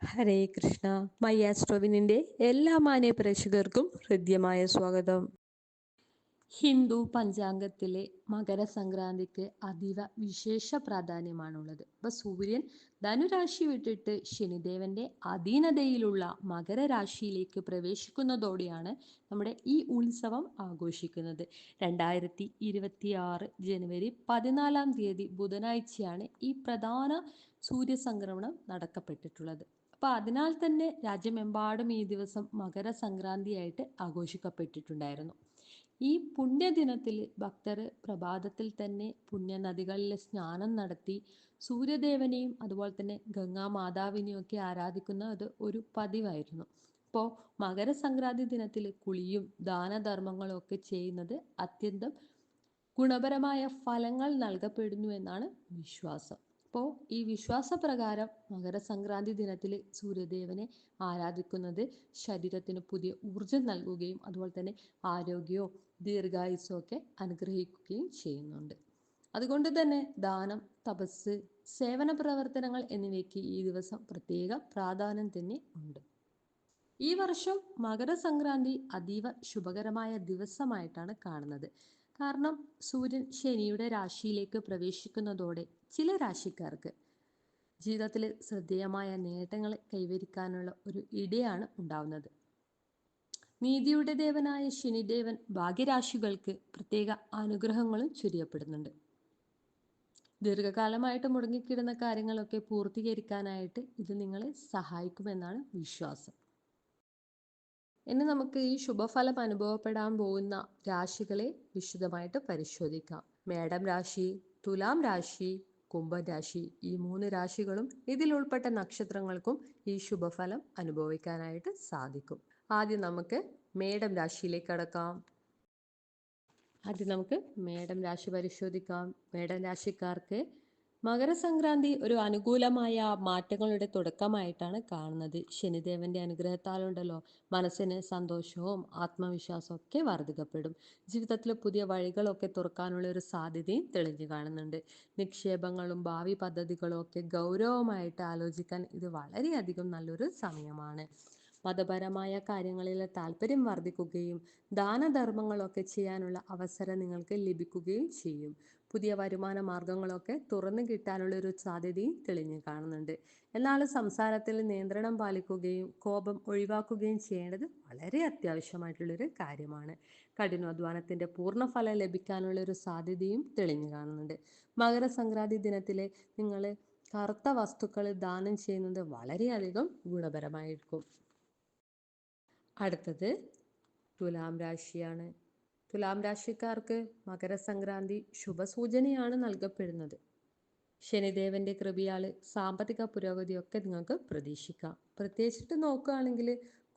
ഹരേ Krishna. My ആസ്ട്രോവിനിന്റെ എല്ലാ മാന്യ പ്രേക്ഷകർക്കും ഹൃദ്യമായ സ്വാഗതം. ഹിന്ദു പഞ്ചാംഗത്തിലെ മകരസംക്രാന്തിക്ക് അതീവ വിശേഷ പ്രാധാന്യമാണുള്ളത്. ഇപ്പൊ സൂര്യൻ ധനുരാശി വിട്ടിട്ട് ശനിദേവന്റെ അധീനതയിലുള്ള മകരരാശിയിലേക്ക് പ്രവേശിക്കുന്നതോടെയാണ് നമ്മുടെ ഈ ഉത്സവം ആഘോഷിക്കുന്നത്. രണ്ടായിരത്തി ഇരുപത്തി ആറ് ജനുവരി പതിനാലാം തീയതി ബുധനാഴ്ചയാണ് ഈ പ്രധാന സൂര്യസംക്രമണം നടക്കപ്പെട്ടിട്ടുള്ളത്. അപ്പോൾ അതിനാൽ തന്നെ രാജ്യമെമ്പാടും ഈ ദിവസം മകരസംക്രാന്തിയായിട്ട് ആഘോഷിക്കപ്പെട്ടിട്ടുണ്ടായിരുന്നു. ഈ പുണ്യദിനത്തിൽ ഭക്തർ പ്രഭാതത്തിൽ തന്നെ പുണ്യനദികളിൽ സ്നാനം നടത്തി സൂര്യദേവനെയും അതുപോലെ തന്നെ ഗംഗാ മാതാവിനെയും ഒക്കെ ആരാധിക്കുന്ന അത് ഒരു പതിവായിരുന്നു. അപ്പോൾ മകരസംക്രാന്തി ദിനത്തിൽ കുളിയും ദാനധർമ്മങ്ങളും ഒക്കെ ചെയ്യുന്നത് അത്യന്തം ഗുണപരമായ ഫലങ്ങൾ നൽകപ്പെടുന്നു എന്നാണ് വിശ്വാസം. അപ്പോൾ ഈ വിശ്വാസപ്രകാരം മകരസംക്രാന്തി ദിനത്തിൽ സൂര്യദേവനെ ആരാധിക്കുന്നത് ശരീരത്തിന് പുതിയ ഊർജം നൽകുകയും അതുപോലെ തന്നെ ആരോഗ്യവും ദീർഘായുസ്സും ഒക്കെ അനുഗ്രഹിക്കുകയും ചെയ്യുന്നുണ്ട്. അതുകൊണ്ട് തന്നെ ദാനം തപസ് സേവന പ്രവർത്തനങ്ങൾ എന്നിവയ്ക്ക് ഈ ദിവസം പ്രത്യേക പ്രാധാന്യം തന്നെ ഉണ്ട്. ഈ വർഷം മകരസംക്രാന്തി അതീവ ശുഭകരമായ ദിവസമായിട്ടാണ് കാണുന്നത്. കാരണം സൂര്യൻ ശനിയുടെ രാശിയിലേക്ക് പ്രവേശിക്കുന്നതോടെ ചില രാശിക്കാർക്ക് ജീവിതത്തിൽ ശ്രദ്ധേയമായ നേട്ടങ്ങൾ കൈവരിക്കാനുള്ള ഒരു ഇടയാണ് ഉണ്ടാവുന്നത്. നീതിയുടെ ദേവനായ ശനിദേവൻ ഭാഗ്യരാശികൾക്ക് പ്രത്യേക അനുഗ്രഹങ്ങളും ചുരിയപ്പെടുന്നുണ്ട്. ദീർഘകാലമായിട്ട് മുടങ്ങിക്കിടുന്ന കാര്യങ്ങളൊക്കെ പൂർത്തീകരിക്കാനായിട്ട് ഇത് നിങ്ങളെ സഹായിക്കുമെന്നാണ് വിശ്വാസം. ഇനി നമുക്ക് ഈ ശുഭഫലം അനുഭവപ്പെടാൻ പോകുന്ന രാശികളെ വിശദമായിട്ട് പരിശോധിക്കാം. മേടം രാശി തുലാം രാശി കുംഭം രാശി ഈ മൂന്ന് രാശികളും ഇതിൽ ഉൾപ്പെട്ട നക്ഷത്രങ്ങൾക്കും ഈ ശുഭഫലം അനുഭവിക്കാനായിട്ട് സാധിക്കും. ആദ്യം നമുക്ക് മേടം രാശിയിലേക്ക് കടക്കാം. ആദ്യം നമുക്ക് മേടം രാശി പരിശോധിക്കാം. മേടം രാശിക്കാർക്ക് മകരസംക്രാന്തി ഒരു അനുകൂലമായ മാറ്റങ്ങളുടെ തുടക്കമായിട്ടാണ് കാണുന്നത്. ശനിദേവന്റെ അനുഗ്രഹത്താലുണ്ടല്ലോ. മനസ്സിന് സന്തോഷവും ആത്മവിശ്വാസവും ഒക്കെ വർദ്ധിക്കപ്പെടും ജീവിതത്തിൽ പുതിയ വഴികളൊക്കെ തുറക്കാനുള്ള ഒരു സാധ്യതയും തെളിഞ്ഞു കാണുന്നുണ്ട്. നിക്ഷേപങ്ങളും ഭാവി പദ്ധതികളും ഒക്കെ ഗൗരവമായിട്ട് ആലോചിക്കാൻ ഇത് വളരെയധികം നല്ലൊരു സമയമാണ്. മതപരമായ കാര്യങ്ങളിൽ താല്പര്യം വർദ്ധിക്കുകയും ദാനധർമ്മങ്ങളൊക്കെ ചെയ്യാനുള്ള അവസരം നിങ്ങൾക്ക് ലഭിക്കുകയും ചെയ്യും. പുതിയ വരുമാന മാർഗങ്ങളൊക്കെ തുറന്നു കിട്ടാനുള്ള ഒരു സാധ്യതയും തെളിഞ്ഞു കാണുന്നുണ്ട്. എന്നാൽ സംസാരത്തിൽ നിയന്ത്രണം പാലിക്കുകയും കോപം ഒഴിവാക്കുകയും ചെയ്യേണ്ടത് വളരെ അത്യാവശ്യമായിട്ടുള്ളൊരു കാര്യമാണ്. കഠിനാധ്വാനത്തിന്റെ പൂർണഫലം ലഭിക്കാനുള്ള ഒരു സാധ്യതയും തെളിഞ്ഞു കാണുന്നുണ്ട്. മകരസംക്രാന്തി ദിനത്തിൽ നിങ്ങൾ കറുത്ത വസ്തുക്കൾ ദാനം ചെയ്യുന്നത് വളരെയധികം ഗുണപരമായിരിക്കും. അടുത്തത് തുലാം രാശിയാണ്. തുലാം രാശിക്കാർക്ക് മകരസംക്രാന്തി ശുഭസൂചനയാണ് നൽകപ്പെടുന്നത്. ശനിദേവന്റെ കൃപയാൽ സാമ്പത്തിക പുരോഗതിയൊക്കെ നിങ്ങൾക്ക് പ്രതീക്ഷിക്കാം. പ്രത്യേകിച്ചിട്ട് നോക്കുകയാണെങ്കിൽ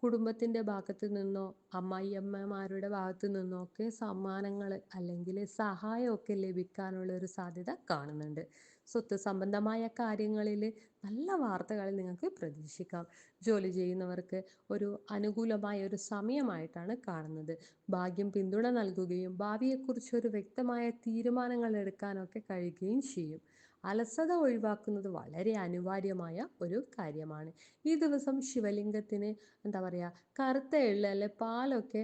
കുടുംബത്തിന്റെ ഭാഗത്ത് നിന്നോ അമ്മായിയമ്മമാരുടെ ഭാഗത്ത് നിന്നോ ഒക്കെ സമ്മാനങ്ങൾ അല്ലെങ്കിൽ സഹായമൊക്കെ ലഭിക്കാനുള്ള ഒരു സാധ്യത കാണുന്നുണ്ട്. സ്വത്ത് സംബന്ധമായ കാര്യങ്ങളിൽ നല്ല വാർത്തകൾ നിങ്ങൾക്ക് പ്രതീക്ഷിക്കാം. ജോലി ചെയ്യുന്നവർക്ക് ഒരു അനുകൂലമായ ഒരു സമയമായിട്ടാണ് കാണുന്നത്. ഭാഗ്യം പിന്തുണ നൽകുകയും ഭാവിയെക്കുറിച്ച് ഒരു വ്യക്തമായ തീരുമാനങ്ങൾ എടുക്കാനൊക്കെ കഴിയുകയും ചെയ്യും. അലസത ഒഴിവാക്കുന്നത് വളരെ അനിവാര്യമായ ഒരു കാര്യമാണ്. ഈ ദിവസം ശിവലിംഗത്തിന് എന്താ പറയുക കറുത്ത എള്ള് അല്ലെ പാലൊക്കെ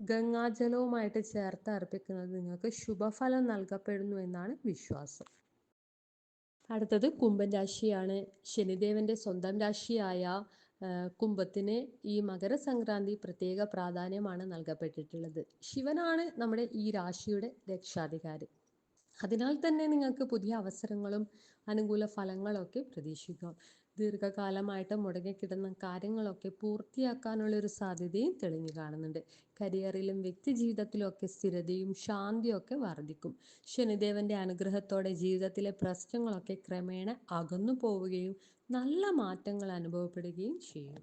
ഗംഗാജലവുമായിട്ട് ചേർത്ത് അർപ്പിക്കുന്നത് നിങ്ങൾക്ക് ശുഭഫലം നൽകപ്പെടുന്നു എന്നാണ് വിശ്വാസം. അടുത്തത് കുംഭൻ രാശിയാണ്. ശനിദേവന്റെ സ്വന്തം രാശിയായ കുംഭത്തിന് ഈ മകരസംക്രാന്തി പ്രത്യേക പ്രാധാന്യമാണ് നൽകപ്പെട്ടിട്ടുള്ളത്. ശിവനാണ് നമ്മുടെ ഈ രാശിയുടെ രക്ഷാധികാരി. അതിനാൽ തന്നെ നിങ്ങൾക്ക് പുതിയ അവസരങ്ങളും അനുകൂല ഫലങ്ങളൊക്കെ പ്രതീക്ഷിക്കാം. ദീർഘകാലമായിട്ട് മുടങ്ങിക്കിടന്ന കാര്യങ്ങളൊക്കെ പൂർത്തിയാക്കാനുള്ള ഒരു സാധ്യതയും തെളിഞ്ഞു കാണുന്നുണ്ട്. കരിയറിലും വ്യക്തി ജീവിതത്തിലും ഒക്കെ സ്ഥിരതയും ശാന്തിയും ഒക്കെ വർദ്ധിക്കും. ശനിദേവന്റെ അനുഗ്രഹത്തോടെ ജീവിതത്തിലെ പ്രശ്നങ്ങളൊക്കെ ക്രമേണ അകന്നു പോവുകയും നല്ല മാറ്റങ്ങൾ അനുഭവപ്പെടുകയും ചെയ്യും.